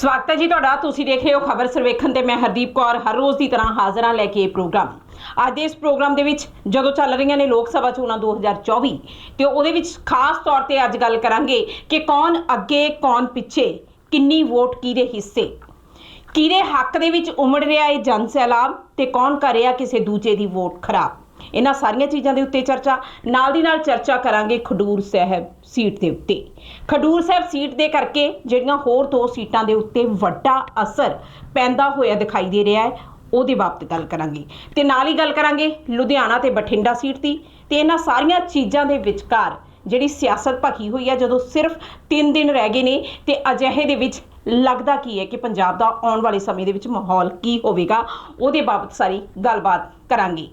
ਸਵਾਗਤ ਹੈ ਜੀ ਤੁਹਾਡਾ। ਤੁਸੀਂ ਦੇਖ ਰਹੇ ਹੋ ਖਬਰ ਸਰਵੇਖਣ ਤੇ ਮੈਂ ਹਰਦੀਪ ਕੌਰ, ਹਰ ਰੋਜ਼ ਦੀ ਤਰ੍ਹਾਂ ਹਾਜ਼ਰਾਂ ਲੈ ਕੇ ਇਹ ਪ੍ਰੋਗਰਾਮ। ਅੱਜ ਦੇ ਇਸ ਪ੍ਰੋਗਰਾਮ ਦੇ ਵਿੱਚ ਜਦੋਂ ਚੱਲ ਰਹੀਆਂ ਨੇ ਲੋਕ ਸਭਾ ਚੋਣਾਂ 2024 ਤੇ ਉਹਦੇ ਵਿੱਚ ਖਾਸ ਤੌਰ ਤੇ ਅੱਜ ਗੱਲ ਕਰਾਂਗੇ ਕਿ ਕੌਣ ਅੱਗੇ, ਕੌਣ ਪਿੱਛੇ, ਕਿੰਨੀ ਵੋਟ ਕਿਹਦੇ ਹਿੱਸੇ, ਕਿਹਦੇ ਹੱਕ ਦੇ ਵਿੱਚ ਉਮੜ ਰਿਹਾ ਇਹ ਜਨ ਸੈਲਾਬ, ਤੇ ਕੌਣ ਕਰ ਰਿਹਾ ਕਿਸੇ ਦੂਜੇ ਦੀ ਵੋਟ ਖਰਾਬ। ਇਹਨਾਂ ਸਾਰੀਆਂ ਚੀਜ਼ਾਂ ਦੇ ਉੱਤੇ ਚਰਚਾ, ਨਾਲ ਦੀ ਨਾਲ ਚਰਚਾ ਕਰਾਂਗੇ ਖਡੂਰ ਸਾਹਿਬ ਸੀਟ ਦੇ ਉੱਤੇ। ਖਡੂਰ ਸਾਹਿਬ ਸੀਟ ਦੇ ਕਰਕੇ ਜਿਹੜੀਆਂ ਹੋਰ ਦੋ ਸੀਟਾਂ ਦੇ ਉੱਤੇ ਵੱਡਾ ਅਸਰ ਪੈਂਦਾ ਹੋਇਆ ਦਿਖਾਈ ਦੇ ਰਿਹਾ ਹੈ, ਉਹਦੇ ਬਾਬਤ ਗੱਲ ਕਰਾਂਗੇ। ਤੇ ਨਾਲ ਹੀ ਗੱਲ ਕਰਾਂਗੇ ਲੁਧਿਆਣਾ ਤੇ ਬਠਿੰਡਾ ਸੀਟ ਦੀ। ਤੇ ਇਹਨਾਂ ਸਾਰੀਆਂ ਚੀਜ਼ਾਂ ਦੇ ਵਿਚਕਾਰ ਜਿਹੜੀ ਸਿਆਸਤ ਭਖੀ ਹੋਈ ਹੈ, ਜਦੋਂ ਸਿਰਫ 3 ਦਿਨ ਰਹਿ ਗਏ ਨੇ, ਤੇ ਅਜਿਹੇ ਦੇ ਵਿੱਚ ਲੱਗਦਾ ਕੀ ਹੈ ਕਿ ਪੰਜਾਬ ਦਾ ਆਉਣ ਵਾਲੇ ਸਮੇਂ ਦੇ ਵਿੱਚ ਮਾਹੌਲ ਕੀ ਹੋਵੇਗਾ, ਉਹਦੇ ਬਾਬਤ ਸਾਰੀ ਗੱਲਬਾਤ ਕਰਾਂਗੇ।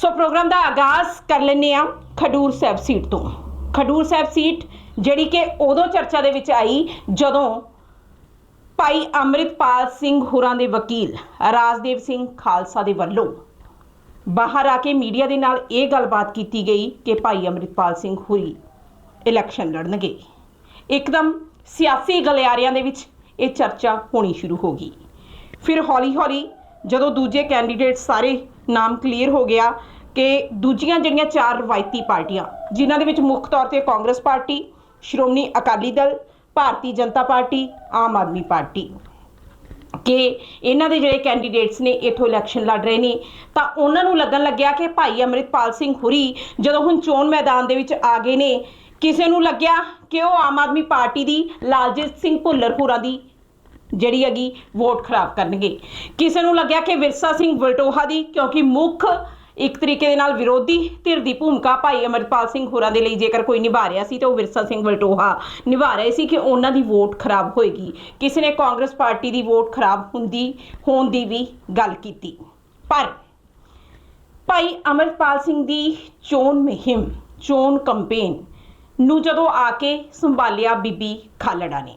ਸੋ ਪ੍ਰੋਗਰਾਮ ਦਾ ਆਗਾਜ਼ ਕਰ ਲੈਂਦੇ ਆ ਖਡੂਰ ਸਾਹਿਬ ਸੀਟ ਤੋਂ। ਖਡੂਰ ਸਾਹਿਬ ਸੀਟ ਜਿਹੜੀ ਕਿ ਉਦੋਂ ਚਰਚਾ ਦੇ ਵਿੱਚ ਆਈ ਜਦੋਂ ਭਾਈ ਅੰਮ੍ਰਿਤਪਾਲ ਸਿੰਘ ਹੁਰਾਂ ਦੇ ਵਕੀਲ ਰਾਜਦੇਵ ਸਿੰਘ ਖਾਲਸਾ ਦੇ ਵੱਲੋਂ ਬਾਹਰ ਆ ਕੇ ਮੀਡੀਆ ਦੇ ਨਾਲ ਇਹ ਗੱਲਬਾਤ ਕੀਤੀ ਗਈ ਕਿ ਭਾਈ ਅੰਮ੍ਰਿਤਪਾਲ ਸਿੰਘ ਹੁਰੀ ਇਲੈਕਸ਼ਨ ਲੜਨਗੇ। ਇੱਕਦਮ ਸਿਆਸੀ ਗਲਿਆਰਿਆਂ ਦੇ ਵਿੱਚ ਇਹ ਚਰਚਾ ਹੋਣੀ ਸ਼ੁਰੂ ਹੋ ਗਈ। ਫਿਰ ਹੌਲੀ-ਹੌਲੀ ਜਦੋਂ ਦੂਜੇ ਕੈਂਡੀਡੇਟ ਸਾਰੇ ਨਾਮ ਕਲੀਅਰ ਹੋ ਗਿਆ ਕਿ ਦੂਜੀਆਂ ਜਿਹੜੀਆਂ ਚਾਰ ਰਵਾਇਤੀ ਪਾਰਟੀਆਂ, ਜਿਨ੍ਹਾਂ ਦੇ ਵਿੱਚ ਮੁੱਖ ਤੌਰ ਤੇ Congress party, Shiromani Akali Dal, Bharatiya Janata party, Aam Aadmi party. ਕਿ ਇਹਨਾਂ ਦੇ ਜਿਹੜੇ ਕੈਂਡੀਡੇਟਸ ਨੇ, ਇਥੋਂ ਇਲੈਕਸ਼ਨ ਲੜ ਰਹੇ ਨੇ, ਤਾਂ ਉਹਨਾਂ ਨੂੰ ਲੱਗਣ ਲੱਗਿਆ ਕਿ ਭਾਈ ਅੰਮ੍ਰਿਤਪਾਲ ਸਿੰਘ ਹੁਰੀ ਜਦੋਂ ਹੁਣ ਚੋਣ ਮੈਦਾਨ ਦੇ ਵਿੱਚ ਆ ਗਏ ਨੇ, ਕਿਸੇ ਨੂੰ ਲੱਗਿਆ ਕਿ ਉਹ ਆਮ ਆਦਮੀ ਪਾਰਟੀ ਦੀ, ਲਾਲਜੀਤ ਸਿੰਘ ਭੁੱਲਰ ਹੋਰਾਂ ਦੀ ਜਿਹੜੀ ਹੈਗੀ ਵੋਟ ਖਰਾਬ ਕਰਨਗੇ। ਕਿਸੇ ਨੂੰ ਲੱਗਿਆ ਕਿ ਵਿਰਸਾ ਸਿੰਘ ਵਲਟੋਹਾ ਦੀ, ਕਿਉਂਕਿ ਮੁੱਖ ਇੱਕ ਤਰੀਕੇ ਦੇ ਨਾਲ ਵਿਰੋਧੀ ਧਿਰ ਦੀ ਭੂਮਿਕਾ ਭਾਈ ਅਮਰਪਾਲ ਸਿੰਘ ਹੋਰਾਂ ਦੇ ਲਈ ਜੇਕਰ ਕੋਈ ਨਿਭਾ ਰਿਹਾ ਸੀ, ਤਾਂ ਉਹ ਵਿਰਸਾ ਸਿੰਘ ਵਲਟੋਹਾ ਨਿਭਾ ਰਹੇ ਸੀ ਕਿ ਉਹਨਾਂ ਦੀ ਵੋਟ ਖਰਾਬ ਹੋਏਗੀ। ਕਿਸੇ ਨੇ ਕਾਂਗਰਸ ਪਾਰਟੀ ਦੀ ਵੋਟ ਖਰਾਬ ਹੁੰਦੀ, ਹੋਣ ਦੀ ਵੀ ਗੱਲ ਕੀਤੀ। ਪਰ ਭਾਈ ਅਮਰਪਾਲ ਸਿੰਘ ਦੀ ਚੋਣ ਮੁਹਿੰਮ, ਚੋਣ ਕੰਪੇਨ ਨੂੰ ਜਦੋਂ ਆ ਕੇ ਸੰਭਾਲਿਆ ਬੀਬੀ ਖਾਲੜਾ ਨੇ।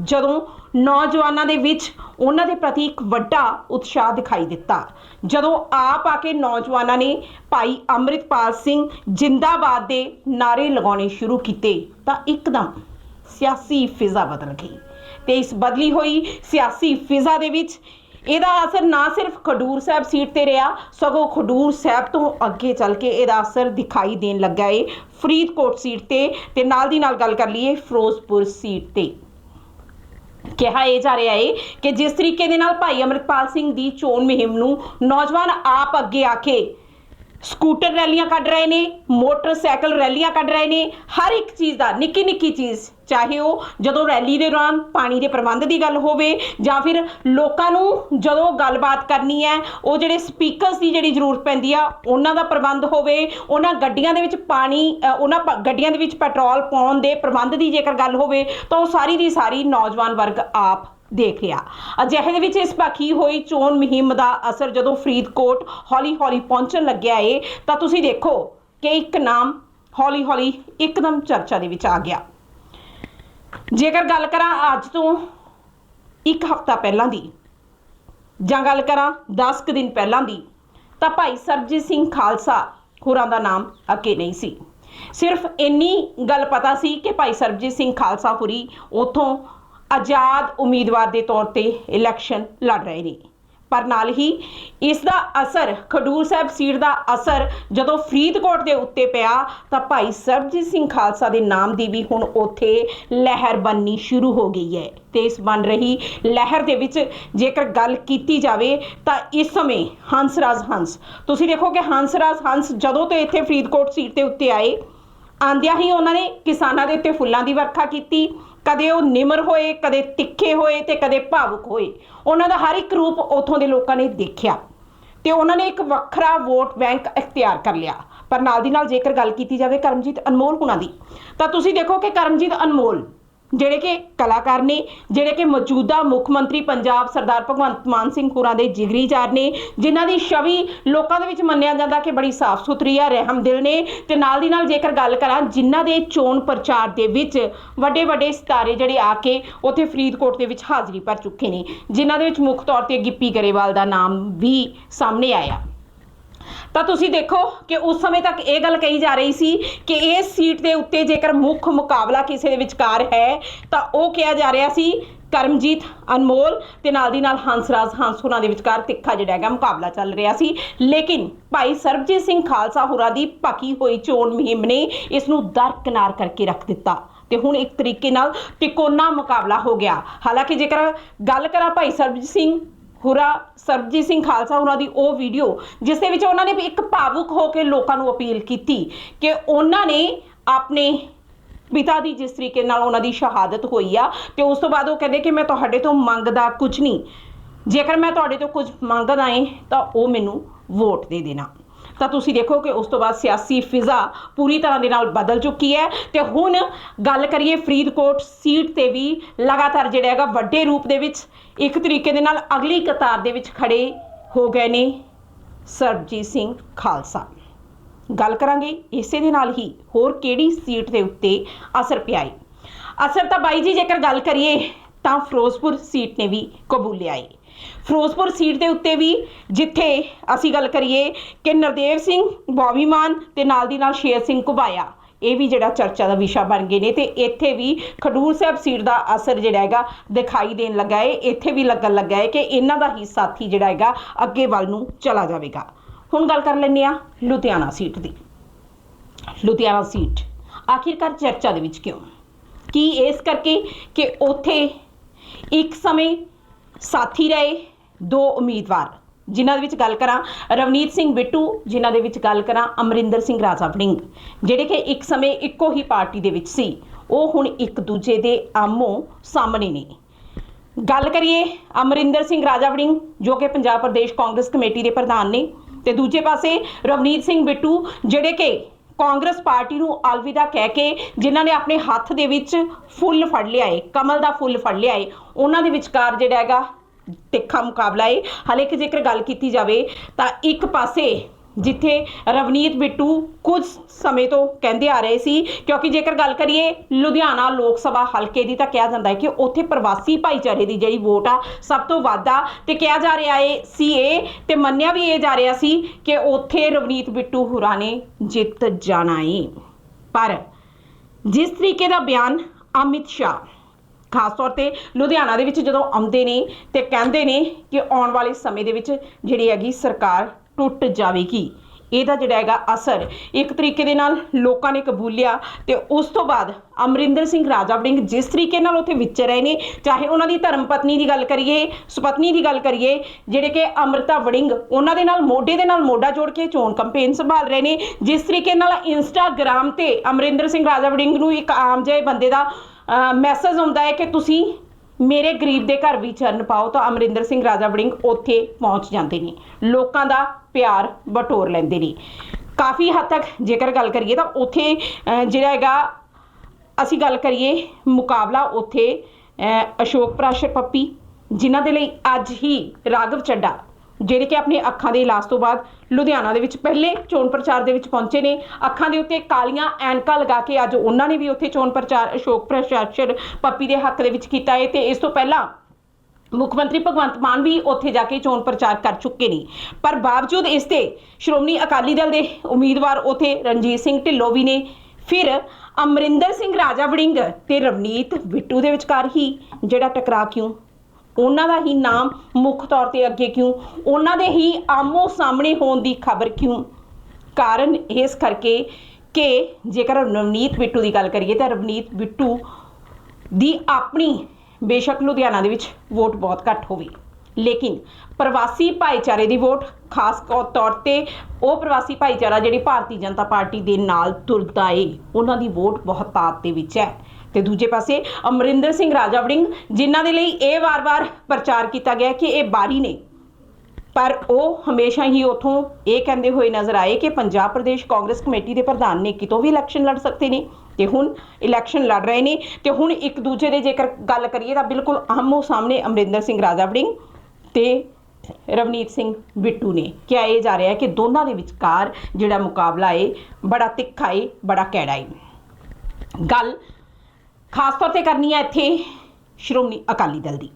ਜਦੋਂ ਨੌਜਵਾਨਾਂ ਦੇ ਵਿੱਚ ਉਹਨਾਂ ਦੇ ਪ੍ਰਤੀ ਇੱਕ ਵੱਡਾ ਉਤਸ਼ਾਹ ਦਿਖਾਈ ਦਿੱਤਾ। ਜਦੋਂ ਆਪ ਆ ਕੇ ਨੌਜਵਾਨਾਂ ਨੇ ਭਾਈ ਅੰਮ੍ਰਿਤਪਾਲ ਸਿੰਘ ਜਿੰਦਾਬਾਦ ਦੇ ਨਾਰੇ ਲਗਾਉਣੇ ਸ਼ੁਰੂ ਕੀਤੇ ਤਾਂ ਇੱਕਦਮ ਸਿਆਸੀ ਫਿਜ਼ਾ ਬਦਲ ਗਈ ਤੇ ਇਸ ਬਦਲੀ ਹੋਈ ਸਿਆਸੀ ਫਿਜ਼ਾ ਦੇ ਵਿੱਚ ਇਹਦਾ ਅਸਰ ਨਾ ਸਿਰਫ ਖਡੂਰ ਸਾਹਿਬ ਸੀਟ ਤੇ ਰਿਹਾ, ਸਗੋਂ ਖਡੂਰ ਸਾਹਿਬ ਤੋਂ ਅੱਗੇ ਚੱਲ ਕੇ ਇਹਦਾ ਅਸਰ ਦਿਖਾਈ ਦੇਣ ਲੱਗਾ ਏ। ਫਰੀਦਕੋਟ ਸੀਟ ਤੇ ਤੇ ਨਾਲ ਦੀ ਨਾਲ ਗੱਲ ਕਰ ਲਈਏ ਫਿਰੋਜ਼ਪੁਰ ਸੀਟ ਤੇ। ਕਿਹਾ ਇਹ ਜਾ ਰਿਹਾ ਹੈ ਕਿ ਜਿਸ ਤਰੀਕੇ ਦੇ ਨਾਲ ਭਾਈ ਅਮਰਿਤਪਾਲ ਸਿੰਘ ਦੀ ਚੋਣ ਮੁਹਿੰਮ ਨੂੰ ਨੌਜਵਾਨ ਆਪ ਅੱਗੇ ਆ ਕੇ ਸਕੂਟਰ ਰੈਲੀਆਂ ਕੱਢ ਰਹੇ ਨੇ, ਮੋਟਰਸਾਈਕਲ ਰੈਲੀਆਂ ਕੱਢ ਰਹੇ ਨੇ, ਹਰ ਇੱਕ ਚੀਜ਼ ਦਾ, ਨਿੱਕੀ ਨਿੱਕੀ ਚੀਜ਼, ਚਾਹੇ ਉਹ ਜਦੋਂ ਰੈਲੀ ਦੇ ਦੌਰਾਨ ਪਾਣੀ ਦੇ ਪ੍ਰਬੰਧ ਦੀ ਗੱਲ ਹੋਵੇ ਜਾਂ ਫਿਰ ਲੋਕਾਂ ਨੂੰ ਜਦੋਂ ਗੱਲਬਾਤ ਕਰਨੀ ਹੈ, ਉਹ ਜਿਹੜੇ ਸਪੀਕਰਸ ਦੀ ਜਿਹੜੀ ਜ਼ਰੂਰਤ ਪੈਂਦੀ ਆ, ਉਹਨਾਂ ਦਾ ਪ੍ਰਬੰਧ ਹੋਵੇ, ਉਹਨਾਂ ਗੱਡੀਆਂ ਦੇ ਵਿੱਚ ਪਾਣੀ ਉਹਨਾਂ ਪ- ਗੱਡੀਆਂ ਦੇ ਵਿੱਚ ਪੈਟਰੋਲ ਪਾਉਣ ਦੇ ਪ੍ਰਬੰਧ ਦੀ ਜੇਕਰ ਗੱਲ ਹੋਵੇ, ਤਾਂ ਉਹ ਸਾਰੀ ਦੀ ਸਾਰੀ ਨੌਜਵਾਨ ਵਰਗ ਆਪ ਦੇਖ ਰਿਹਾ। ਅਜਿਹੇ ਦੇ ਵਿੱਚ ਇਸ ਬਾਕੀ ਹੋਈ? ਚੋਣ ਮੁਹਿੰਮ ਦਾ ਅਸਰ ਜਦੋਂ ਫਰੀਦਕੋਟ ਹੌਲੀ-ਹੌਲੀ ਪਹੁੰਚਣ ਲੱਗਿਆ ਏ, ਤਾਂ ਤੁਸੀਂ ਦੇਖੋ ਕਿ ਇੱਕ ਨਾਮ ਹੌਲੀ-ਹੌਲੀ ਇੱਕਦਮ ਚਰਚਾ ਦੇ ਵਿੱਚ ਆ ਗਿਆ। ਜੇਕਰ ਗੱਲ ਕਰਾਂ ਅੱਜ ਤੋਂ ਇੱਕ ਹਫ਼ਤਾ ਪਹਿਲਾਂ ਦੀ ਜਾਂ ਗੱਲ ਕਰਾਂ 10 ਕੁ ਦਿਨ ਪਹਿਲਾਂ ਦੀ, ਤਾਂ ਭਾਈ ਸਰਬਜੀਤ ਸਿੰਘ ਖਾਲਸਾ ਹੋਰਾਂ ਦਾ ਨਾਮ ਅੱਗੇ ਨਹੀਂ ਸੀ। ਸਿਰਫ ਇੰਨੀ ਗੱਲ ਪਤਾ ਸੀ ਕਿ ਭਾਈ ਸਰਬਜੀਤ ਸਿੰਘ ਖਾਲਸਾ ਹੁਰੀ ਉਥੋਂ ਆਜ਼ਾਦ ਉਮੀਦਵਾਰ ਦੇ ਤੌਰ ਤੇ ਇਲੈਕਸ਼ਨ ਲੜ ਰਹੇ ਨੇ। ਪਰ ਨਾਲ ਹੀ ਇਸ ਦਾ ਅਸਰ, ਖਡੂਰ ਸਾਹਿਬ ਸੀਟ ਦਾ ਅਸਰ ਜਦੋਂ ਫਰੀਦਕੋਟ ਦੇ ਉੱਤੇ ਪਿਆ, ਤਾਂ ਭਾਈ ਸਰਬਜੀਤ ਸਿੰਘ ਖਾਲਸਾ ਦੇ ਨਾਮ ਦੀ ਵੀ ਹੁਣ ਉੱਥੇ ਲਹਿਰ ਬੰਨੀ ਸ਼ੁਰੂ ਹੋ ਗਈ ਹੈ। ਤੇ ਇਸ ਬਣ ਰਹੀ ਲਹਿਰ ਦੇ ਵਿੱਚ ਜੇਕਰ ਗੱਲ ਕੀਤੀ ਜਾਵੇ, ਤਾਂ ਇਸ ਸਮੇਂ ਹੰਸਰਾਜ ਹੰਸ। ਤੁਸੀਂ ਦੇਖੋ ਕਿ ਹੰਸਰਾਜ ਹੰਸ ਜਦੋਂ ਤੋਂ ਇੱਥੇ ਫਰੀਦਕੋਟ ਸੀਟ ਦੇ ਉੱਤੇ ਆਏ, ਆਂਦਿਆਂ ਹੀ ਉਹਨਾਂ ਨੇ ਕਿਸਾਨਾਂ ਦੇ ਉੱਤੇ ਫੁੱਲਾਂ ਦੀ ਵਰਖਾ ਕੀਤੀ ਕਦੇ ਉਹ ਨਿਮਰ ਹੋਏ, ਕਦੇ ਤਿੱਖੇ ਹੋਏ ਤੇ ਕਦੇ ਭਾਵੁਕ ਹੋਏ। ਉਹਨਾਂ ਦਾ ਹਰ ਇੱਕ ਰੂਪ ਉਥੋਂ ਦੇ ਲੋਕਾਂ ਨੇ ਦੇਖਿਆ। ਤੇ ਉਹਨਾਂ ਨੇ ਇੱਕ ਵੱਖਰਾ ਵੋਟ ਬੈਂਕ ਇਖਤਿਆਰ ਕਰ ਲਿਆ। ਪਰ ਨਾਲ ਦੀ ਨਾਲ ਜੇਕਰ ਗੱਲ ਕੀਤੀ ਜਾਵੇ ਕਰਮਜੀਤ ਅਨਮੋਲ ਹੁਣਾਂ ਦੀ, ਤਾਂ ਤੁਸੀਂ ਦੇਖੋ ਕਿ ਕਰਮਜੀਤ ਅਨਮੋਲ ਜਿਹੜੇ ਕਿ ਕਲਾਕਾਰ ਨੇ, ਜਿਹੜੇ ਕਿ ਮੌਜੂਦਾ ਮੁੱਖ ਮੰਤਰੀ ਪੰਜਾਬ ਸਰਦਾਰ ਭਗਵੰਤ ਮਾਨ ਸਿੰਘ ਹੋਰਾਂ ਦੇ ਜਿਗਰੀ ਜਾਰ ਨੇ, ਜਿਨ੍ਹਾਂ ਦੀ ਛਵੀ ਲੋਕਾਂ ਦੇ ਵਿੱਚ ਮੰਨਿਆ ਜਾਂਦਾ ਕਿ ਬੜੀ ਸਾਫ਼ ਸੁਥਰੀ ਆ ਰਹਿਮਦਿਲ ਨੇ ਤੇ ਨਾਲ ਦੀ ਨਾਲ ਜੇਕਰ ਗੱਲ ਕਰਾਂ ਜਿਨ੍ਹਾਂ ਦੇ ਚੋਣ ਪ੍ਰਚਾਰ ਦੇ ਵਿੱਚ ਵੱਡੇ ਵੱਡੇ ਸਿਤਾਰੇ ਜਿਹੜੇ ਆ ਕੇ ਉੱਥੇ ਫਰੀਦਕੋਟ ਦੇ ਵਿੱਚ ਹਾਜ਼ਰੀ ਭਰ ਚੁੱਕੇ ਨੇ, ਜਿਨ੍ਹਾਂ ਦੇ ਵਿੱਚ ਮੁੱਖ ਤੌਰ ਤੇ ਗਿੱਪੀ ਗਰੇਵਾਲ ਦਾ ਨਾਮ ਵੀ ਸਾਹਮਣੇ ਆਇਆ। ਤਾਂ ਤੁਸੀਂ ਦੇਖੋ ਕਿ ਉਸ ਸਮੇਂ ਤੱਕ ਇਹ ਗੱਲ ਕਹੀ ਜਾ ਰਹੀ ਸੀ ਕਿ ਇਸ ਸੀਟ ਦੇ ਉੱਤੇ ਜੇਕਰ ਮੁੱਖ ਮੁਕਾਬਲਾ ਕਿਸੇ ਦੇ ਵਿਚਕਾਰ ਹੈ, ਤਾਂ ਉਹ ਕਿਹਾ ਜਾ ਰਿਹਾ ਸੀ ਕਰਮਜੀਤ ਅਨਮੋਲ ਤੇ ਨਾਲ ਦੀ ਨਾਲ ਹੰਸਰਾਜ ਹੰਸ ਦੇ ਵਿਚਕਾਰ ਤਿੱਖਾ ਜਿਹੜਾ ਹੈਗਾ ਮੁਕਾਬਲਾ ਚੱਲ ਰਿਹਾ ਸੀ। ਲੇਕਿਨ ਭਾਈ ਸਰਬਜੀਤ ਸਿੰਘ ਖਾਲਸਾ ਹੋਰਾਂ ਦੀ ਪੱਕੀ ਹੋਈ ਚੋਣ ਮੁਹਿੰਮ ਨੇ ਇਸ ਨੂੰ ਦਰਕਨਾਰ ਕਰਕੇ ਰੱਖ ਦਿੱਤਾ ਤੇ ਹੁਣ ਇੱਕ ਤਰੀਕੇ ਨਾਲ ਤਿਕੋਨਾ ਮੁਕਾਬਲਾ ਹੋ ਗਿਆ। ਹਾਲਾਂਕਿ ਜੇਕਰ ਗੱਲ ਕਰਾਂ ਭਾਈ ਸਰਬਜੀਤ ਸਿੰਘ ਹੁਰਾ ਸਰਬਜੀਤ ਸਿੰਘ ਖਾਲਸਾ ਉਹਨਾਂ ਦੀ ਉਹ ਵੀਡੀਓ, ਜਿਸ ਦੇ ਵਿੱਚ ਉਹਨਾਂ ਨੇ ਵੀ ਇੱਕ ਭਾਵੁਕ ਹੋ ਕੇ ਲੋਕਾਂ ਨੂੰ ਅਪੀਲ ਕੀਤੀ ਕਿ ਉਹਨਾਂ ਨੇ ਆਪਣੇ ਪਿਤਾ ਦੀ ਜਿਸ ਤਰੀਕੇ ਨਾਲ ਉਹਨਾਂ ਦੀ ਸ਼ਹਾਦਤ ਹੋਈ ਆ ਤੇ ਉਸ ਤੋਂ ਬਾਅਦ ਉਹ ਕਹਿੰਦੇ ਕਿ ਮੈਂ ਤੁਹਾਡੇ ਤੋਂ ਮੰਗਦਾ ਕੁਝ ਨਹੀਂ। ਜੇਕਰ ਮੈਂ ਤੁਹਾਡੇ ਤੋਂ ਕੁਝ ਮੰਗਦਾ ਏ, ਤਾਂ ਉਹ ਮੈਨੂੰ ਵੋਟ ਦੇ ਦੇਣਾ। ਤਾਂ ਤੁਸੀਂ ਦੇਖੋ ਕਿ ਉਸ ਤੋਂ ਬਾਅਦ ਸਿਆਸੀ ਫਿਜ਼ਾ ਪੂਰੀ ਤਰ੍ਹਾਂ ਦੇ ਨਾਲ ਬਦਲ ਚੁੱਕੀ ਹੈ ਤੇ ਹੁਣ ਗੱਲ ਕਰੀਏ ਫਰੀਦਕੋਟ ਸੀਟ ਤੇ ਵੀ ਲਗਾਤਾਰ ਜਿਹੜਾ ਹੈਗਾ ਵੱਡੇ ਰੂਪ ਦੇ ਵਿੱਚ ਇੱਕ ਤਰੀਕੇ ਦੇ ਨਾਲ ਅਗਲੀ ਕਤਾਰ ਦੇ ਵਿੱਚ ਖੜੇ ਹੋ ਗਏ ਨੇ ਸਰਬਜੀਤ ਸਿੰਘ ਖਾਲਸਾ। ਗੱਲ ਕਰਾਂਗੇ ਇਸੇ ਦੇ ਨਾਲ ਹੀ ਹੋਰ ਕਿਹੜੀ ਸੀਟ ਦੇ ਉੱਤੇ ਅਸਰ ਪਿਆ ਏ ਅਸਰ ਤਾਂ ਬਾਈ ਜੀ ਜੇਕਰ ਗੱਲ ਕਰੀਏ ਤਾਂ ਫਿਰੋਜ਼ਪੁਰ ਸੀਟ ਨੇ ਵੀ ਕਬੂਲਿਆ ਏ ਫਿਰੋਜ਼ਪੁਰ ਸੀਟ ਦੇ ਉੱਤੇ ਵੀ, ਜਿੱਥੇ ਅਸੀਂ ਗੱਲ ਕਰੀਏ ਕਿ ਨਰਦੇਵ ਸਿੰਘ, ਬੌਬੀ ਮਾਨ ਤੇ ਨਾਲ ਦੀ ਨਾਲ ਸ਼ੇਰ ਸਿੰਘ ਘੁਬਾਇਆ। ਇਹ ਵੀ ਜਿਹੜਾ ਚਰਚਾ ਦਾ ਵਿਸ਼ਾ ਬਣ ਗਏ ਨੇ ਤੇ ਇੱਥੇ ਵੀ ਖਡੂਰ ਸਾਹਿਬ ਸੀਟ ਦਾ ਅਸਰ ਜਿਹੜਾ ਹੈਗਾ ਦਿਖਾਈ ਦੇਣ ਲੱਗਾ ਹੈ ਇੱਥੇ ਵੀ ਲੱਗਣ ਲੱਗਾ ਹੈ ਕਿ ਇਹਨਾਂ ਦਾ ਹੀ ਸਾਥੀ ਜਿਹੜਾ ਹੈਗਾ ਅੱਗੇ ਵੱਲ ਨੂੰ ਚਲਾ ਜਾਵੇਗਾ। ਹੁਣ ਗੱਲ ਕਰ ਲੈਂਦੇ ਆ ਲੁਧਿਆਣਾ ਸੀਟ ਦੀ। ਲੁਧਿਆਣਾ ਸੀਟ, ਆਖਿਰਕਾਰ ਚਰਚਾ ਦੇ ਵਿੱਚ ਕਿਉਂ? ਕੀ ਇਸ ਕਰਕੇ ਕਿ ਉੱਥੇ ਇੱਕ ਸਮੇਂ ਸਾਥੀ ਰਹੇ ਦੋ ਉਮੀਦਵਾਰ, ਜਿਨ੍ਹਾਂ ਦੇ ਵਿੱਚ ਗੱਲ ਕਰਾਂ ਰਵਨੀਤ ਸਿੰਘ ਬਿੱਟੂ, ਜਿਨ੍ਹਾਂ ਦੇ ਵਿੱਚ ਗੱਲ ਕਰਾਂ ਅਮਰਿੰਦਰ ਸਿੰਘ ਰਾਜਾ ਵੜਿੰਗ, ਜਿਹੜੇ ਕਿ ਇੱਕ ਸਮੇਂ ਇੱਕੋ ਹੀ ਪਾਰਟੀ ਦੇ ਵਿੱਚ ਸੀ, ਉਹ ਹੁਣ ਇੱਕ ਦੂਜੇ ਦੇ ਆਮੋ ਸਾਹਮਣੇ ਨੇ। ਗੱਲ ਕਰੀਏ ਅਮਰਿੰਦਰ ਸਿੰਘ ਰਾਜਾ ਵੜਿੰਗ, ਜੋ ਕਿ ਪੰਜਾਬ ਪ੍ਰਦੇਸ਼ ਕਾਂਗਰਸ ਕਮੇਟੀ ਦੇ ਪ੍ਰਧਾਨ ਨੇ, ਤੇ ਦੂਜੇ ਪਾਸੇ ਰਵਨੀਤ ਸਿੰਘ ਬਿੱਟੂ, ਜਿਹੜੇ ਕਿ ਕਾਂਗਰਸ ਪਾਰਟੀ ਨੂੰ ਅਲਵਿਦਾ ਕਹਿ ਕੇ ਜਿਨ੍ਹਾਂ ਨੇ ਆਪਣੇ ਹੱਥ ਦੇ ਵਿੱਚ ਫੁੱਲ ਫੜ ਲਿਆ ਏ, ਕਮਲ ਦਾ ਫੁੱਲ ਫੜ ਲਿਆ ਏ, ਉਹਨਾਂ ਦੇ ਵਿਚਕਾਰ ਜਿਹੜਾ ਹੈਗਾ ਤਿੱਖਾ ਮੁਕਾਬਲਾ ਏ। ਹਾਲੇ ਕਿ ਜੇਕਰ ਗੱਲ ਕੀਤੀ ਜਾਵੇ ਤਾਂ ਇੱਕ ਪਾਸੇ ਜਿੱਥੇ ਰਵਨੀਤ ਬਿੱਟੂ ਕੁਝ ਸਮੇਂ ਤੋਂ ਕਹਿੰਦੇ ਆ ਰਹੇ ਸੀ, ਕਿਉਂਕਿ ਜੇਕਰ ਗੱਲ ਕਰੀਏ ਲੁਧਿਆਣਾ ਲੋਕ ਸਭਾ ਹਲਕੇ ਦੀ ਤਾਂ ਕਿਹਾ ਜਾਂਦਾ ਹੈ ਕਿ ਉੱਥੇ ਪ੍ਰਵਾਸੀ ਭਾਈਚਾਰੇ ਦੀ ਜਿਹੜੀ ਵੋਟ ਆ ਸਭ ਤੋਂ ਵੱਧ ਆ। ਤੇ ਕਿਹਾ ਜਾ ਰਿਹਾ ਏ ਸੀ ਇਹ ਤੇ ਮੰਨਿਆ ਵੀ ਇਹ ਜਾ ਰਿਹਾ ਸੀ ਕਿ ਉੱਥੇ ਰਵਨੀਤ ਬਿੱਟੂ ਹੁਰਾ ਨੇ ਜਿੱਤ ਜਾਣਾ ਏ। ਪਰ ਜਿਸ ਤਰੀਕੇ ਦਾ ਬਿਆਨ ਅਮਿਤ ਸ਼ਾਹ ਖਾਸ ਤੌਰ ਤੇ ਲੁਧਿਆਣਾ ਦੇ ਵਿੱਚ ਜਦੋਂ ਆਉਂਦੇ ਨੇ ਤੇ ਕਹਿੰਦੇ ਨੇ ਕਿ ਆਉਣ ਵਾਲੇ ਸਮੇਂ ਦੇ ਵਿੱਚ ਜਿਹੜੀ ਹੈਗੀ ਸਰਕਾਰ ਟੁੱਟ ਜਾਵੇਗੀ। ਇਹਦਾ ਜਿਹੜਾ ਹੈਗਾ ਅਸਰ ਇੱਕ ਤਰੀਕੇ ਦੇ ਨਾਲ ਲੋਕਾਂ ਨੇ ਕਬੂਲਿਆ ਤੇ ਉਸ ਤੋਂ ਬਾਅਦ ਅਮਰਿੰਦਰ ਸਿੰਘ ਰਾਜਾ ਵੜਿੰਗ ਜਿਸ ਤਰੀਕੇ ਨਾਲ ਉੱਥੇ ਵਿਚਰ ਰਹੇ ਨੇ, ਚਾਹੇ ਉਹਨਾਂ ਦੀ ਧਰਮ ਪਤਨੀ ਦੀ ਗੱਲ ਕਰੀਏ, ਸੁਪਤਨੀ ਦੀ ਗੱਲ ਕਰੀਏ, ਜਿਹੜੇ ਕਿ ਅਮਰਤਾ ਵੜਿੰਗ ਉਹਨਾਂ ਦੇ ਨਾਲ ਮੋਢੇ ਦੇ ਨਾਲ ਮੋਢਾ ਜੋੜ ਕੇ ਚੋਣ ਕੰਪੇਨ ਸੰਭਾਲ ਰਹੇ ਨੇ, ਜਿਸ ਤਰੀਕੇ ਨਾਲ ਇੰਸਟਾਗ੍ਰam ਤੇ ਅਮਰਿੰਦਰ ਸਿੰਘ ਰਾਜਾ ਵੜਿੰਗ ਨੂੰ ਇੱਕ ਆਮ ਜਿਹੇ ਬੰਦੇ ਦਾ ਮੈਸੇਜ ਆਉਂਦਾ ਹੈ ਕਿ ਤੁਸੀਂ ਮੇਰੇ ਗਰੀਬ ਦੇ ਘਰ ਵੀ ਚਰਨ ਪਾਓ ਤਾਂ ਅਮਰਿੰਦਰ ਸਿੰਘ ਰਾਜਾ ਵੜਿੰਗ ਉੱਥੇ ਪਹੁੰਚ ਜਾਂਦੇ ਨੇ। ਲੋਕਾਂ ਦਾ ਪਿਆਰ ਬਟੋਰ ਲੈਂਦੇ ਨੇ। ਕਾਫੀ ਹੱਦ ਤੱਕ ਜੇਕਰ ਗੱਲ ਕਰੀਏ ਤਾਂ ਉੱਥੇ ਜਿਹੜਾ ਹੈਗਾ, ਅਸੀਂ ਗੱਲ ਕਰੀਏ ਮੁਕਾਬਲਾ ਉੱਥੇ ਅਸ਼ੋਕ ਪ੍ਰਾਸ਼ਰ ਪੱਪੀ, ਜਿਨ੍ਹਾਂ ਦੇ ਲਈ ਅੱਜ ਹੀ ਰਾਘਵ ਚੱਡਾ, ਜਿਹੜੇ ਕਿ ਆਪਣੇ ਅੱਖਾਂ ਦੇ ਇਲਾਜ ਤੋਂ ਬਾਅਦ ਲੁਧਿਆਣਾ ਦੇ ਵਿੱਚ ਪਹਿਲੇ ਚੋਣ ਪ੍ਰਚਾਰ ਦੇ ਵਿੱਚ ਪਹੁੰਚੇ ਨੇ। ਅੱਖਾਂ ਦੇ ਉੱਤੇ ਕਾਲੀਆਂ ਐਨਕਾਂ ਲਗਾ ਕੇ ਅੱਜ ਉਹਨਾਂ ਨੇ ਵੀ ਉੱਥੇ ਚੋਣ ਪ੍ਰਚਾਰ ਅਸ਼ੋਕ ਪ੍ਰਸ਼ਾਸਨ ਪੱਪੀ ਦੇ ਹੱਕ ਦੇ ਵਿੱਚ ਕੀਤਾ ਹੈ ਤੇ ਇਸ ਤੋਂ ਪਹਿਲਾਂ ਮੁੱਖ ਮੰਤਰੀ ਭਗਵੰਤ ਮਾਨ ਵੀ ਉੱਥੇ ਜਾ ਕੇ ਚੋਣ ਪ੍ਰਚਾਰ ਕਰ ਚੁੱਕੇ ਨੇ। ਪਰ ਬਾਵਜੂਦ ਇਸ ਤੇ ਸ਼੍ਰੋਮਣੀ ਅਕਾਲੀ ਦਲ ਦੇ ਉਮੀਦਵਾਰ ਉੱਥੇ ਰਣਜੀਤ ਸਿੰਘ ਢਿੱਲੋਂ ਵੀ ਨੇ। ਫਿਰ ਅਮਰਿੰਦਰ ਸਿੰਘ ਰਾਜਾ ਵੜਿੰਗ ਤੇ ਰਵਨੀਤ ਬਿੱਟੂ ਦੇ ਵਿਚਕਾਰ ਹੀ ਜਿਹੜਾ ਟਕਰਾਅ ਕਿਉਂ? ਉਹਨਾਂ ਦਾ ਹੀ ਨਾਮ ਮੁੱਖ ਤੌਰ ਤੇ ਅੱਗੇ ਕਿਉਂ? ਉਹਨਾਂ ਦੇ ਹੀ ਆਮੋ ਸਾਹਮਣੇ ਹੋਣ ਦੀ ਖਬਰ ਕਿਉਂ? ਕਾਰਨ ਇਸ ਕਰਕੇ ਕਿ ਜੇਕਰ ਰਵਨੀਤ ਬਿੱਟੂ ਦੀ ਗੱਲ ਕਰੀਏ ਤਾਂ ਰਵਨੀਤ ਬਿੱਟੂ ਦੀ ਆਪਣੀ ਬੇਸ਼ੱਕ ਲੁਧਿਆਣਾ ਦੇ ਵਿੱਚ ਵੋਟ ਬਹੁਤ ਘੱਟ ਹੋਵੇ। ਲੇਕਿਨ ਪ੍ਰਵਾਸੀ ਭਾਈਚਾਰੇ ਦੀ ਵੋਟ, ਖਾਸ ਤੌਰ ਤੇ ਉਹ ਪ੍ਰਵਾਸੀ ਭਾਈਚਾਰਾ ਜਿਹੜੀ ਭਾਰਤੀ ਜਨਤਾ ਪਾਰਟੀ ਦੇ ਨਾਲ ਤੁਰਦਾ ਏ, ਉਹਨਾਂ ਦੀ ਵੋਟ ਬਹੁਤ ਤਾਤ ਦੇ ਵਿੱਚ ਹੈ। ਤੇ ਦੂਜੇ ਪਾਸੇ ਅਮਰਿੰਦਰ ਸਿੰਘ ਰਾਜਾ ਵੜਿੰਗ ਜਿਨ੍ਹਾਂ ਦੇ ਲਈ ਇਹ ਵਾਰ-ਵਾਰ ਪ੍ਰਚਾਰ ਕੀਤਾ ਗਿਆ ਕਿ ਇਹ ਬਾਰੀ ਨੇ, ਪਰ ਉਹ ਹਮੇਸ਼ਾ ਹੀ ਉਥੋਂ ਇਹ ਕਹਿੰਦੇ ਹੋਏ ਨਜ਼ਰ ਆਏ ਕਿ ਪੰਜਾਬ ਪ੍ਰਦੇਸ਼ ਕਾਂਗਰਸ ਕਮੇਟੀ ਦੇ ਪ੍ਰਧਾਨ ਨੇ ਕਿਤੋਂ ਵੀ ਇਲੈਕਸ਼ਨ ਲੜ ਸਕਦੇ ਨੇ। ਤੇ ਹੁਣ ਇਲੈਕਸ਼ਨ ਲੜ ਰਹੇ ਨੇ ਤੇ ਹੁਣ ਇੱਕ ਦੂਜੇ ਦੇ ਜੇਕਰ ਗੱਲ ਕਰੀਏ ਤਾਂ ਬਿਲਕੁਲ ਆਹਮੋ ਸਾਹਮਣੇ ਅਮਰਿੰਦਰ ਸਿੰਘ ਰਾਜਾ ਵੜਿੰਗ ਤੇ ਰਵਨੀਤ ਸਿੰਘ ਬਿੱਟੂ ਨੇ। ਕਿਹਾ ਇਹ ਜਾ ਰਿਹਾ ਹੈ ਕਿ ਦੋਨਾਂ ਦੇ ਵਿਚਕਾਰ ਜਿਹੜਾ ਮੁਕਾਬਲਾ ਹੈ ਬੜਾ ਤਿੱਖਾ ਹੈ ਬੜਾ ਕੈੜਾ ਹੈ ਗੱਲ ਖਾਸ ਤੌਰ ਤੇ ਕਰਨੀ ਹੈ ਇੱਥੇ ਸ਼੍ਰੋਮਣੀ ਅਕਾਲੀ ਦਲ ਦੀ।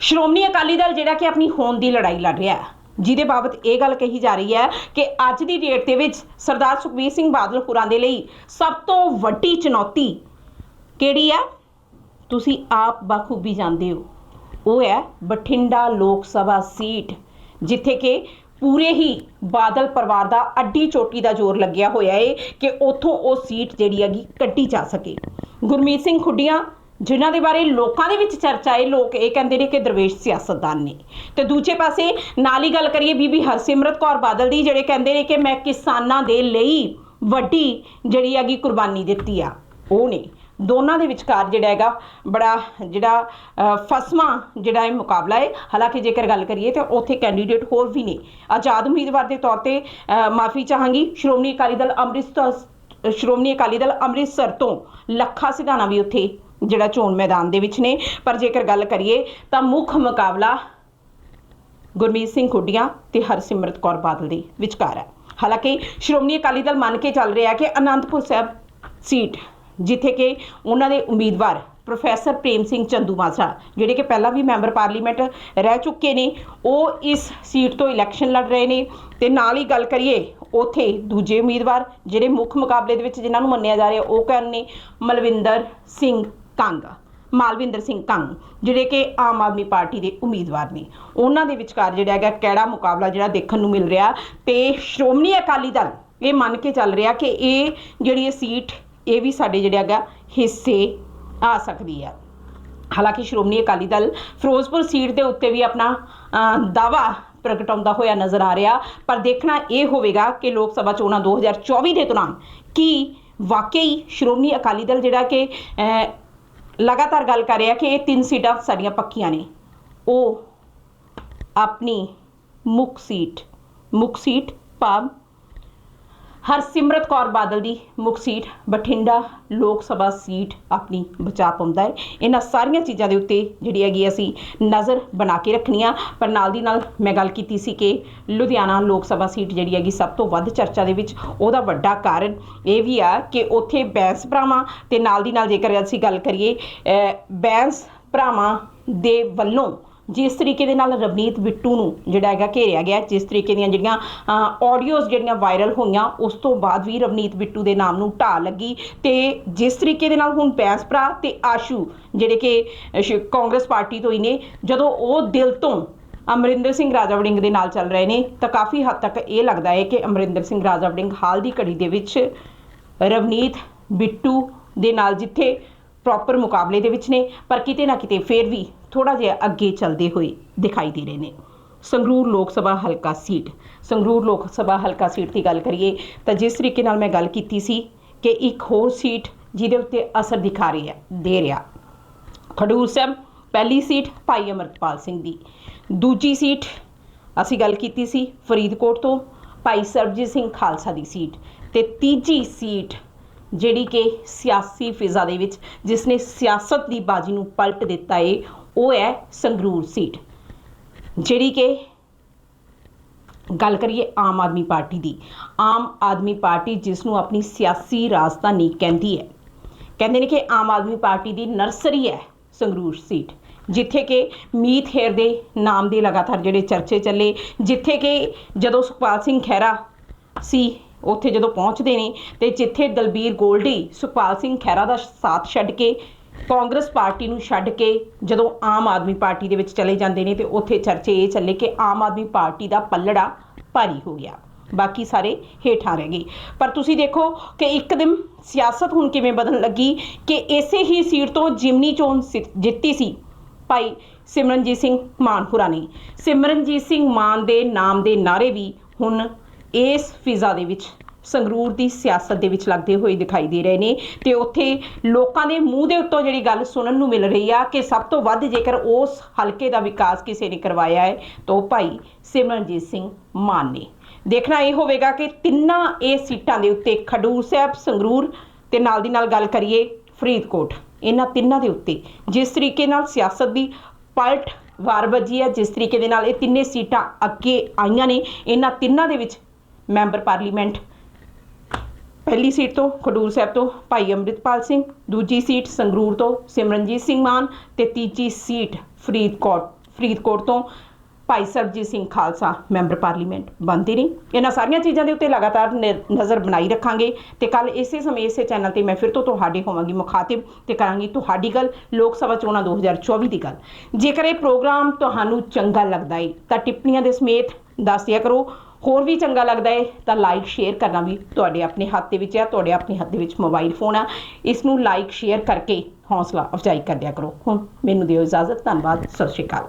ਸ਼੍ਰੋਮਣੀ ਅਕਾਲੀ ਦਲ ਜਿਹੜਾ ਕਿ ਆਪਣੀ ਹੋਂਦ ਦੀ ਲੜਾਈ ਲੜ ਰਿਹਾ ਹੈ। ਜਿਹਦੇ ਬਾਬਤ ਇਹ ਗੱਲ ਕਹੀ ਜਾ ਰਹੀ ਹੈ ਕਿ ਅੱਜ ਦੀ ਡੇਟ ਦੇ ਵਿੱਚ ਸਰਦਾਰ ਸੁਖਬੀਰ ਸਿੰਘ ਬਾਦਲ ਹੋਰਾਂ ਦੇ ਲਈ ਸਭ ਤੋਂ ਵੱਡੀ ਚੁਣੌਤੀ ਕਿਹੜੀ ਹੈ? ਤੁਸੀਂ ਆਪ ਬਖੂਬੀ ਜਾਣਦੇ ਹੋ। ਉਹ ਹੈ ਬਠਿੰਡਾ ਲੋਕ ਸਭਾ ਸੀਟ, ਜਿੱਥੇ ਕਿ ਪੂਰੇ ਹੀ ਬਾਦਲ ਪਰਿਵਾਰ ਦਾ ਅੱਡੀ ਚੋਟੀ ਦਾ ਜ਼ੋਰ ਲੱਗਿਆ ਹੋਇਆ ਏ ਕਿ ਉੱਥੋਂ ਉਹ ਸੀਟ ਜਿਹੜੀ ਹੈਗੀ ਕੱਢੀ ਜਾ ਸਕੇ। ਗੁਰਮੀਤ ਸਿੰਘ ਖੁੱਡੀਆਂ ਜਿਨ੍ਹਾਂ ਦੇ ਬਾਰੇ ਲੋਕਾਂ ਦੇ ਵਿੱਚ ਚਰਚਾ ਹੈ ਲੋਕ ਇਹ ਕਹਿੰਦੇ ਨੇ ਕਿ ਦਰਵੇਸ਼ ਸਿਆਸਤਦਾਨ ਨੇ। ਤੇ ਦੂਜੇ ਪਾਸੇ ਨਾਲ ਹੀ ਗੱਲ ਕਰੀਏ ਬੀਬੀ ਹਰਸਿਮਰਤ ਕੌਰ ਬਾਦਲ ਦੀ ਜਿਹੜੇ ਕਹਿੰਦੇ ਨੇ ਕਿ ਮੈਂ ਕਿਸਾਨਾਂ ਦੇ ਲਈ ਵੱਡੀ ਜਿਹੜੀ ਹੈਗੀ ਕੁਰਬਾਨੀ ਦਿੱਤੀ ਆ ਉਹ ਨੇ। ਦੋਨਾਂ ਦੇ ਵਿਚਕਾਰ ਜਿਹੜਾ ਹੈਗਾ ਬੜਾ ਜਿਹੜਾ ਅ, ਜਿਹੜਾ ਇਹ ਮੁਕਾਬਲਾ ਹੈ ਹਾਲਾਂਕਿ ਜੇਕਰ ਗੱਲ ਕਰੀਏ ਤਾਂ ਉੱਥੇ ਕੈਂਡੀਡੇਟ ਹੋਰ ਵੀ ਨੇ। ਆਜ਼ਾਦ ਉਮੀਦਵਾਰ ਦੇ ਤੌਰ ਤੇ ਮਾਫੀ ਚਾਹਾਂਗੀ। ਸ਼੍ਰੋਮਣੀ ਅਕਾਲੀ ਦਲ ਅੰਮ੍ਰਿਤਸਰ ਸ਼੍ਰੋਮਣੀ ਅਕਾਲੀ ਦਲ ਅੰਮ੍ਰਿਤਸਰ ਤੋਂ ਲੱਖਾ ਸਿਧਾਣਾ ਵੀ ਉੱਥੇ ਜਿਹੜਾ ਚੋਣ ਮੈਦਾਨ ਦੇ ਵਿੱਚ ਨੇ। ਪਰ ਜੇਕਰ ਗੱਲ ਕਰੀਏ ਤਾਂ ਮੁੱਖ ਮੁਕਾਬਲਾ ਗੁਰਮੀਤ ਸਿੰਘ ਖੁੱਡੀਆਂ ਤੇ ਹਰਸਿਮਰਤ ਕੌਰ ਬਾਦਲ ਦੇ ਵਿਚਕਾਰ ਹੈ। ਹਾਲਾਂਕਿ ਸ਼੍ਰੋਮਣੀ ਅਕਾਲੀ ਦਲ ਮੰਨ ਕੇ ਚੱਲ ਰਿਹਾ ਹੈ ਕਿ ਅਨੰਦਪੁਰ ਸਾਹਿਬ ਸੀਟ ਜਿੱਥੇ ਕਿ ਉਹਨਾਂ ਦੇ ਉਮੀਦਵਾਰ ਪ੍ਰੋਫੈਸਰ ਪ੍ਰੇਮ ਸਿੰਘ ਚੰਦੂਮਾਜਰਾ ਜਿਹੜੇ ਕਿ ਪਹਿਲਾਂ ਵੀ ਮੈਂਬਰ ਪਾਰਲੀਮੈਂਟ ਰਹਿ ਚੁੱਕੇ ਨੇ, ਉਹ ਇਸ ਸੀਟ ਤੋਂ ਇਲੈਕਸ਼ਨ ਲੜ ਰਹੇ ਨੇ। ਤੇ ਨਾਲ ਹੀ ਗੱਲ ਕਰੀਏ, ਉਥੇ ਦੂਜੇ ਉਮੀਦਵਾਰ ਜਿਹੜੇ ਮੁੱਖ ਮੁਕਾਬਲੇ ਦੇ ਵਿੱਚ ਜਿਨ੍ਹਾਂ ਨੂੰ ਮੰਨਿਆ ਜਾ ਰਿਹਾ ਉਹ ਕੌਣ ਨੇ? ਮਲਵਿੰਦਰ ਸਿੰਘ ਕੰਗ ਮਾਲਵਿੰਦਰ ਸਿੰਘ ਕੰਗ ਜਿਹੜੇ ਕਿ ਆਮ ਆਦਮੀ ਪਾਰਟੀ ਦੇ ਉਮੀਦਵਾਰ ਨੇ। ਉਹਨਾਂ ਦੇ ਵਿਚਕਾਰ ਜਿਹੜਾ ਹੈਗਾ ਕਿਹੜਾ ਮੁਕਾਬਲਾ ਜਿਹੜਾ ਦੇਖਣ ਨੂੰ ਮਿਲ ਰਿਹਾ ਤੇ ਸ਼੍ਰੋਮਣੀ ਅਕਾਲੀ ਦਲ ਇਹ ਮੰਨ ਕੇ ਚੱਲ ਰਿਹਾ ਕਿ ਇਹ ਜਿਹੜੀ ਇਹ ਸੀਟ, ਇਹ ਵੀ ਸਾਡੇ ਜਿਹੜਾ ਹੈਗਾ ਹਿੱਸੇ ਆ ਸਕਦੀ ਹੈ। ਹਾਲਾਂਕਿ ਸ਼੍ਰੋਮਣੀ ਅਕਾਲੀ ਦਲ ਫਿਰੋਜ਼ਪੁਰ ਸੀਟ ਦੇ ਉੱਤੇ ਵੀ ਆਪਣਾ ਦਾਵਾ ਪ੍ਰਗਟਾਉਂਦਾ ਹੋਇਆ ਨਜ਼ਰ ਆ ਰਿਹਾ, ਪਰ ਦੇਖਣਾ ਇਹ ਹੋਵੇਗਾ ਕਿ ਲੋਕ ਸਭਾ ਚੋਣਾਂ 2024 ਦੇ ਦੌਰਾਨ ਕੀ ਵਾਕਈ ਸ਼੍ਰੋਮਣੀ ਅਕਾਲੀ ਦਲ ਜਿਹੜਾ ਕਿ ਲਗਾਤਾਰ ਗੱਲ ਕਰ ਰਿਹਾ ਕਿ ਇਹ ਤਿੰਨ ਸੀਟਾਂ ਸਾਡੀਆਂ ਪੱਕੀਆਂ ਨੇ। ਉਹ ਆਪਣੀ ਮੁੱਖ ਸੀਟ ਮੁੱਖ ਸੀਟ ਭਾਵ ਹਰਸਿਮਰਤ ਕੌਰ ਬਾਦਲ ਦੀ ਮੁੱਖ ਸੀਟ, ਬਠਿੰਡਾ ਲੋਕ ਸਭਾ ਸੀਟ ਆਪਣੀ ਬਚਾ ਪਾਉਂਦਾ ਹੈ। ਇਹਨਾਂ ਸਾਰੀਆਂ ਚੀਜ਼ਾਂ ਦੇ ਉੱਤੇ ਜਿਹੜੀ ਹੈਗੀ ਅਸੀਂ ਨਜ਼ਰ ਬਣਾ ਕੇ ਰੱਖਣੀ ਆ ਪਰ ਨਾਲ ਦੀ ਨਾਲ ਮੈਂ ਗੱਲ ਕੀਤੀ ਸੀ ਕਿ ਲੁਧਿਆਣਾ ਲੋਕ ਸਭਾ ਸੀਟ ਜਿਹੜੀ ਹੈਗੀ ਸਭ ਤੋਂ ਵੱਧ ਚਰਚਾ ਦੇ ਵਿੱਚ ਉਹਦਾ ਵੱਡਾ ਕਾਰਨ ਇਹ ਵੀ ਆ ਕਿ ਉੱਥੇ ਬੈਂਸ ਭਰਾਵਾਂ ਤੇ ਨਾਲ ਦੀ ਨਾਲ ਜੇਕਰ ਅਸੀਂ ਗੱਲ ਕਰੀਏ ਬੈਂਸ ਭਰਾਵਾਂ ਦੇ ਵੱਲੋਂ ਜਿਸ ਤਰੀਕੇ ਦੇ ਨਾਲ ਰਵਨੀਤ ਬਿੱਟੂ ਨੂੰ ਜਿਹੜਾ ਹੈਗਾ ਘੇਰਿਆ ਗਿਆ, ਜਿਸ ਤਰੀਕੇ ਦੀਆਂ ਜਿਹੜੀਆਂ ਆਡੀਓਜ਼ ਜਿਹੜੀਆਂ ਵਾਇਰਲ ਹੋਈਆਂ, ਉਸ ਤੋਂ ਬਾਅਦ ਵੀ ਰਵਨੀਤ ਬਿੱਟੂ ਦੇ ਨਾਮ ਨੂੰ ਢਾਹ ਲੱਗੀ ਤੇ ਜਿਸ ਤਰੀਕੇ ਦੇ ਨਾਲ ਹੁਣ ਬੈਂਸ ਭਰਾ ਤੇ ਆਸ਼ੂ ਜਿਹੜੇ ਕਿ ਸ਼- ਕਾਂਗਰਸ ਪਾਰਟੀ ਤੋਂ ਹੀ ਨੇ, ਜਦੋਂ ਉਹ ਦਿਲ ਤੋਂ ਅਮਰਿੰਦਰ ਸਿੰਘ ਰਾਜਾ ਵੜਿੰਗ ਦੇ ਨਾਲ ਚੱਲ ਰਹੇ ਨੇ, ਤਾਂ ਕਾਫੀ ਹੱਦ ਤੱਕ ਇਹ ਲੱਗਦਾ ਹੈ ਕਿ ਅਮਰਿੰਦਰ ਸਿੰਘ ਰਾਜਾ ਵੜਿੰਗ ਹਾਲ ਦੀ ਘੜੀ ਦੇ ਵਿੱਚ ਰਵਨੀਤ ਬਿੱਟੂ ਦੇ ਨਾਲ ਜਿੱਥੇ ਪ੍ਰੋਪਰ ਮੁਕਾਬਲੇ ਦੇ ਵਿੱਚ ਨੇ, ਪਰ ਕਿਤੇ ਨਾ ਕਿਤੇ ਫੇਰ ਵੀ ਥੋੜਾ ਜਿਹਾ ਅੱਗੇ ਚੱਲਦੇ ਹੋਏ ਦਿਖਾਈ ਦੇ ਰਹੇ ਨੇ। ਸੰਗਰੂਰ ਲੋਕ ਸਭਾ ਹਲਕਾ ਸੀਟ। ਸੰਗਰੂਰ ਲੋਕ ਸਭਾ ਹਲਕਾ ਸੀਟ ਦੀ ਗੱਲ ਕਰੀਏ, ਤਾਂ ਜਿਸ ਤਰੀਕੇ ਨਾਲ ਮੈਂ ਗੱਲ ਕੀਤੀ ਸੀ ਕਿ ਇੱਕ ਹੋਰ ਸੀਟ ਜਿਹਦੇ ਉੱਤੇ ਅਸਰ ਦਿਖਾ ਰਹੀ ਹੈ ਦੇ ਰਿਹਾ। ਖਡੂਰ ਸਾਹਿਬ, ਪਹਿਲੀ ਸੀਟ ਭਾਈ ਅਮਰਤਪਾਲ ਸਿੰਘ ਦੀ। ਦੂਜੀ ਸੀਟ ਅਸੀਂ ਗੱਲ ਕੀਤੀ ਸੀ ਫਰੀਦਕੋਟ ਤੋਂ, ਭਾਈ ਸਰਬਜੀਤ ਸਿੰਘ ਖਾਲਸਾ ਦੀ ਸੀਟ। ਤੇ ਤੀਜੀ ਸੀਟ ਜਿਹੜੀ ਕਿ ਸਿਆਸੀ ਫਿਜ਼ਾ ਦੇ ਵਿੱਚ ਜਿਸ ਨੇ ਸਿਆਸਤ ਦੀ ਬਾਜੀ ਨੂੰ ਪਲਟ ਦਿੱਤਾ ਏ, ਉਹ ਹੈ ਸੰਗਰੂਰ ਸੀਟ। ਜਿਹੜੀ ਕਿ ਗੱਲ ਕਰੀਏ ਆਮ ਆਦਮੀ ਪਾਰਟੀ ਦੀ, ਆਮ ਆਦਮੀ ਪਾਰਟੀ ਜਿਸ ਨੂੰ ਆਪਣੀ ਸਿਆਸੀ ਰਾਜਧਾਨੀ ਕਹਿੰਦੀ ਹੈ। ਕਹਿੰਦੇ ਨੇ ਕਿ ਆਮ ਆਦਮੀ ਪਾਰਟੀ ਦੀ ਨਰਸਰੀ ਹੈ ਸੰਗਰੂਰ ਸੀਟ, ਜਿੱਥੇ ਕਿ ਮੀਤ ਹੇਰ ਦੇ ਨਾਮ ਦੇ ਲਗਾਤਾਰ ਜਿਹੜੇ ਚਰਚੇ ਚੱਲੇ, ਜਿੱਥੇ ਕਿ ਜਦੋਂ ਸੁਖਪਾਲ ਸਿੰਘ ਖਹਿਰਾ ਸੀ ਉੱਥੇ ਜਦੋਂ ਪਹੁੰਚਦੇ ਨੇ ਤੇ ਜਿੱਥੇ ਦਲਬੀਰ ਗੋਲਡੀ, ਸੁਖਪਾਲ ਸਿੰਘ ਖਹਿਰਾ ਦਾ ਸਾਥ ਛੱਡ ਕੇ, ਕਾਂਗਰਸ ਪਾਰਟੀ ਨੂੰ ਛੱਡ ਕੇ ਜਦੋਂ ਆਮ ਆਦਮੀ ਪਾਰਟੀ ਦੇ ਵਿੱਚ ਚਲੇ ਜਾਂਦੇ ਨੇ ਤੇ ਉੱਥੇ ਚਰਚੇ ਇਹ ਚੱਲੇ ਕਿ ਆਮ ਆਦਮੀ ਪਾਰਟੀ ਦਾ ਪੱਲੜਾ ਭਾਰੀ ਹੋ ਗਿਆ। ਬਾਕੀ ਸਾਰੇ ਹੇਠਾਂ ਰਹਿ ਗਏ। ਪਰ ਤੁਸੀਂ ਦੇਖੋ ਕਿ ਇੱਕਦਮ ਸਿਆਸਤ ਹੁਣ ਕਿਵੇਂ ਬਦਲਣ ਲੱਗੀ ਕਿ ਇਸੇ ਹੀ ਸੀਟ ਤੋਂ ਜਿਮਨੀ ਚੋਣ ਸਿ- ਜਿੱਤੀ ਸੀ ਭਾਈ ਸਿਮਰਨਜੀਤ ਸਿੰਘ ਮਾਨਪੁਰਾ ਨੇ। ਸਿਮਰਨਜੀਤ ਸਿੰਘ ਮਾਨ ਦੇ ਨਾਮ ਦੇ ਨਾਰੇ ਵੀ ਹੁਣ ਇਸ ਫਿਜ਼ਾ ਦੇ ਵਿੱਚ, ਸੰਗਰੂਰ ਦੀ ਸਿਆਸਤ ਦੇ ਵਿੱਚ ਲੱਗਦੇ ਹੋਏ ਦਿਖਾਈ ਦੇ ਰਹੇ ਨੇ। ਤੇ ਉੱਥੇ ਲੋਕਾਂ ਦੇ ਮੂੰਹ ਦੇ ਉੱਤੋਂ ਜਿਹੜੀ ਗੱਲ ਸੁਣਨ ਨੂੰ ਮਿਲ ਰਹੀ ਆ ਕਿ ਸਭ ਤੋਂ ਵੱਧ ਜੇਕਰ ਉਸ ਹਲਕੇ ਦਾ ਵਿਕਾਸ ਕਿਸੇ ਨੇ ਕਰਵਾਇਆ ਹੈ, ਤਾਂ ਉਹ ਭਾਈ ਸਿਮਰਨਜੀਤ ਸਿੰਘ ਮਾਨ ਨੇ। ਦੇਖਣਾ ਇਹ ਹੋਵੇਗਾ ਕਿ ਤਿੰਨਾਂ ਇਹ ਸੀਟਾਂ ਦੇ ਉੱਤੇ ਖਡੂਰ ਸਾਹਿਬ, ਸੰਗਰੂਰ ਤੇ ਨਾਲ ਦੀ ਨਾਲ ਗੱਲ ਕਰੀਏ ਫਰੀਦਕੋਟ। ਇਹਨਾਂ ਤਿੰਨਾਂ ਦੇ ਉੱਤੇ ਜਿਸ ਤਰੀਕੇ ਨਾਲ ਸਿਆਸਤ ਦੀ ਪਲਟ ਵਾਰ ਵੱਜੀ ਹੈ, ਜਿਸ ਤਰੀਕੇ ਦੇ ਨਾਲ ਇਹ ਤਿੰਨੇ ਸੀਟਾਂ ਅੱਗੇ ਆਈਆਂ ਨੇ, ਇਹਨਾਂ ਤਿੰਨਾਂ ਦੇ ਵਿੱਚ ਮੈਂਬਰ ਪਾਰਲੀਮੈਂਟ। ਪਹਿਲੀ ਸੀਟ ਤੋਂ ਖਡੂਰ ਸਾਹਿਬ ਤੋਂ ਭਾਈ ਅੰਮ੍ਰਿਤਪਾਲ ਸਿੰਘ, ਦੂਜੀ ਸੀਟ ਸੰਗਰੂਰ ਤੋਂ ਸਿਮਰਨਜੀਤ ਸਿੰਘ ਮਾਨ ਤੇ ਤੀਜੀ ਸੀਟ ਫਰੀਦਕੋਟ ਫਰੀਦਕੋਟ ਤੋਂ ਭਾਈ ਸਰਬਜੀਤ ਸਿੰਘ ਖਾਲਸਾ ਮੈਂਬਰ ਪਾਰਲੀਮੈਂਟ ਬਣਦੀ ਰਹੀ। ਇਹਨਾਂ ਸਾਰੀਆਂ ਚੀਜ਼ਾਂ ਦੇ ਉੱਤੇ ਲਗਾਤਾਰ ਨ- ਨਜ਼ਰ ਬਣਾਈ ਰੱਖਾਂਗੇ ਤੇ ਕੱਲ ਇਸੇ ਸਮੇਂ ਇਸੇ ਚੈਨਲ ਤੇ ਮੈਂ ਫਿਰ ਤੋਂ ਤੁਹਾਡੇ ਹੋਵਾਂਗੀ ਮੁਖਾਤਿਬ ਤੇ ਕਰਾਂਗੀ ਤੁਹਾਡੀ ਗੱਲ ਲੋਕ ਸਭਾ ਚੋਣਾਂ 2024 ਦੀ ਗੱਲ। ਜੇਕਰ ਇਹ ਪ੍ਰੋਗਰਾਮ ਤੁਹਾਨੂੰ ਚੰਗਾ ਲੱਗਦਾ ਹੈ ਤਾਂ ਟਿੱਪਣੀਆਂ ਦੇ ਸਮੇਤ ਦੱਸਦਿਆਂ ਕਰੋ। ਹੋਰ ਵੀ ਚੰਗਾ ਲੱਗਦਾ ਹੈ ਤਾਂ ਲਾਈਕ ਸ਼ੇਅਰ ਕਰਨਾ ਵੀ ਤੁਹਾਡੇ ਆਪਣੇ ਹੱਥ ਦੇ ਵਿੱਚ ਹੈ ਤੁਹਾਡੇ ਆਪਣੇ ਹੱਥ ਦੇ ਵਿੱਚ ਮੋਬਾਈਲ ਫੋਨ ਆ। ਇਸ ਨੂੰ ਲਾਈਕ ਸ਼ੇਅਰ ਕਰਕੇ ਹੌਸਲਾ ਅਫਜ਼ਾਈ ਕਰਦਿਆ ਕਰੋ। ਹੁਣ ਮੈਨੂੰ ਦਿਓ ਇਜਾਜ਼ਤ, ਧੰਨਵਾਦ, ਸਤਿ ਸ਼੍ਰੀ ਅਕਾਲ।